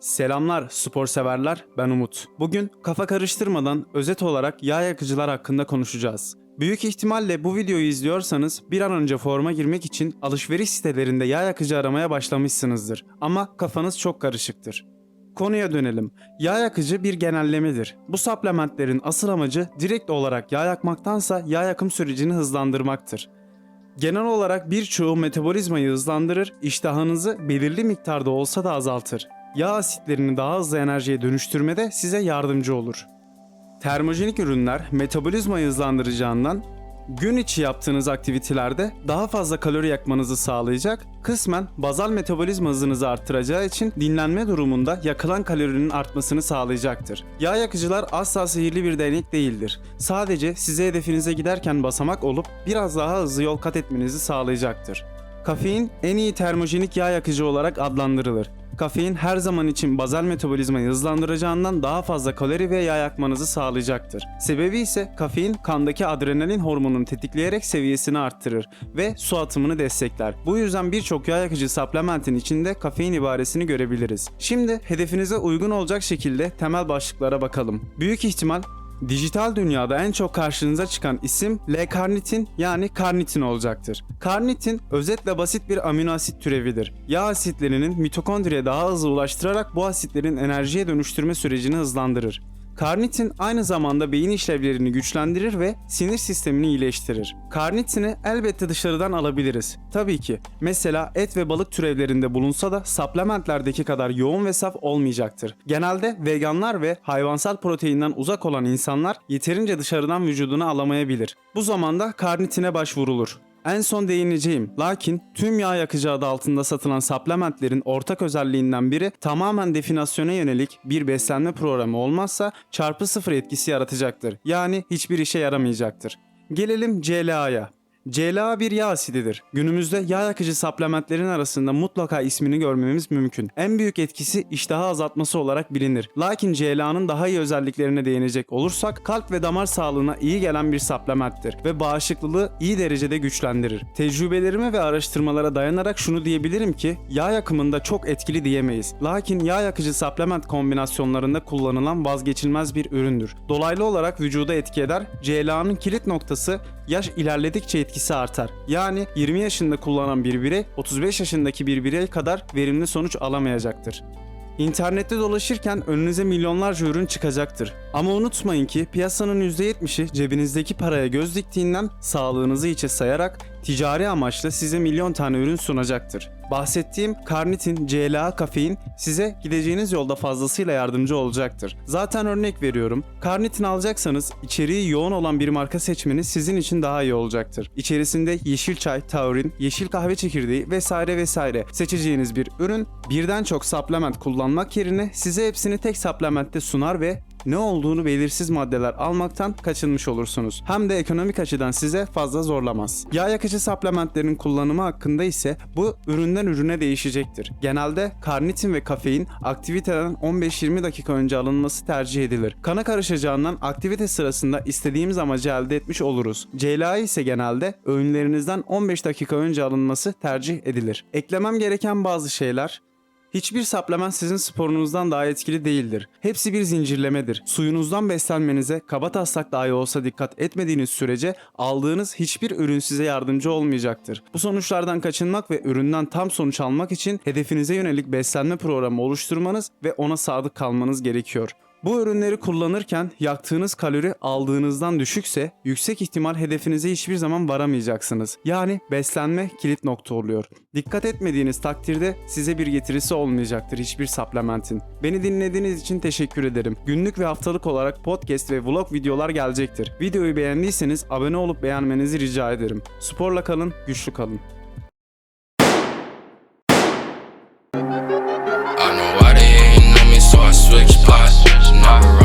Selamlar spor severler, ben Umut. Bugün kafa karıştırmadan özet olarak yağ yakıcılar hakkında konuşacağız. Büyük ihtimalle bu videoyu izliyorsanız bir an önce forma girmek için alışveriş sitelerinde yağ yakıcı aramaya başlamışsınızdır. Ama kafanız çok karışıktır. Konuya dönelim. Yağ yakıcı bir genellemedir. Bu supplementlerin asıl amacı direkt olarak yağ yakmaktansa yağ yakım sürecini hızlandırmaktır. Genel olarak birçoğu metabolizmayı hızlandırır, iştahınızı belirli miktarda olsa da azaltır. Yağ asitlerini daha hızlı enerjiye dönüştürmede size yardımcı olur. Termojenik ürünler metabolizmayı hızlandıracağından gün içi yaptığınız aktivitelerde daha fazla kalori yakmanızı sağlayacak, kısmen bazal metabolizma hızınızı arttıracağı için dinlenme durumunda yakılan kalorinin artmasını sağlayacaktır. Yağ yakıcılar asla sihirli bir değnek değildir. Sadece size hedefinize giderken basamak olup biraz daha hızlı yol kat etmenizi sağlayacaktır. Kafein en iyi termojenik yağ yakıcı olarak adlandırılır. Kafein her zaman için bazal metabolizmayı hızlandıracağından daha fazla kalori ve yağ yakmanızı sağlayacaktır. Sebebi ise kafein kandaki adrenalin hormonunu tetikleyerek seviyesini arttırır ve su atımını destekler. Bu yüzden birçok yağ yakıcı supplementin içinde kafein ibaresini görebiliriz. Şimdi hedefinize uygun olacak şekilde temel başlıklara bakalım. Büyük ihtimal Dijital dünyada en çok karşınıza çıkan isim L-karnitin yani karnitin olacaktır. Karnitin özetle basit bir amino asit türevidir. Yağ asitlerinin mitokondriye daha hızlı ulaştırarak bu asitlerin enerjiye dönüştürme sürecini hızlandırır. Karnitin aynı zamanda beyin işlevlerini güçlendirir ve sinir sistemini iyileştirir. Karnitini elbette dışarıdan alabiliriz. Tabii ki. Mesela et ve balık türevlerinde bulunsa da supplementlerdeki kadar yoğun ve saf olmayacaktır. Genelde veganlar ve hayvansal proteinden uzak olan insanlar yeterince dışarıdan vücuduna alamayabilir. Bu zamanda karnitine başvurulur. En son değineceğim. Lakin tüm yağ yakıcı adı altında satılan supplementlerin ortak özelliğinden biri tamamen definasyona yönelik bir beslenme programı olmazsa çarpı sıfır etkisi yaratacaktır. Yani hiçbir işe yaramayacaktır. Gelelim CLA'ya. CLA bir yağ asididir. Günümüzde yağ yakıcı supplementlerin arasında mutlaka ismini görmemiz mümkün. En büyük etkisi iştahı azaltması olarak bilinir. Lakin CLA'nın daha iyi özelliklerine değinecek olursak kalp ve damar sağlığına iyi gelen bir supplementtir ve bağışıklılığı iyi derecede güçlendirir. Tecrübelerime ve araştırmalara dayanarak şunu diyebilirim ki yağ yakımında çok etkili diyemeyiz. Lakin yağ yakıcı supplement kombinasyonlarında kullanılan vazgeçilmez bir üründür. Dolaylı olarak vücuda etki eder. CLA'nın kilit noktası yaş ilerledikçe etkisi artar. Yani 20 yaşında kullanan bir birey 35 yaşındaki bir birey kadar verimli sonuç alamayacaktır. İnternette dolaşırken önünüze milyonlarca ürün çıkacaktır. Ama unutmayın ki piyasanın %70'i cebinizdeki paraya göz diktiğinden sağlığınızı hiçe sayarak ticari amaçla size milyon tane ürün sunacaktır. Bahsettiğim karnitin, CLA, kafein size gideceğiniz yolda fazlasıyla yardımcı olacaktır. Zaten örnek veriyorum. Karnitin alacaksanız içeriği yoğun olan bir marka seçmeniz sizin için daha iyi olacaktır. İçerisinde yeşil çay, taurin, yeşil kahve çekirdeği vesaire vesaire seçeceğiniz bir ürün birden çok supplement kullanmak yerine size hepsini tek supplementte sunar ve ne olduğunu belirsiz maddeler almaktan kaçınmış olursunuz. Hem de ekonomik açıdan size fazla zorlamaz. Yağ yakıcı supplementlerin kullanımı hakkında ise bu üründen ürüne değişecektir. Genelde karnitin ve kafein aktiviteden 15-20 dakika önce alınması tercih edilir. Kana karışacağından aktivite sırasında istediğimiz amacı elde etmiş oluruz. CLA ise genelde öğünlerinizden 15 dakika önce alınması tercih edilir. Eklemem gereken bazı şeyler Hiçbir supplement sizin sporunuzdan daha etkili değildir. Hepsi bir zincirlemedir. Suyunuzdan beslenmenize kaba taslak dahi olsa dikkat etmediğiniz sürece aldığınız hiçbir ürün size yardımcı olmayacaktır. Bu sonuçlardan kaçınmak ve üründen tam sonuç almak için hedefinize yönelik beslenme programı oluşturmanız ve ona sadık kalmanız gerekiyor. Bu ürünleri kullanırken yaktığınız kalori aldığınızdan düşükse yüksek ihtimal hedefinize hiçbir zaman varamayacaksınız. Yani beslenme kilit nokta oluyor. Dikkat etmediğiniz takdirde size bir getirisi olmayacaktır hiçbir supplementin. Beni dinlediğiniz için teşekkür ederim. Günlük ve haftalık olarak podcast ve vlog videolar gelecektir. Videoyu beğendiyseniz abone olup beğenmenizi rica ederim. Sporla kalın, güçlü kalın. I know why they ain't know me, so I switch spots. tá?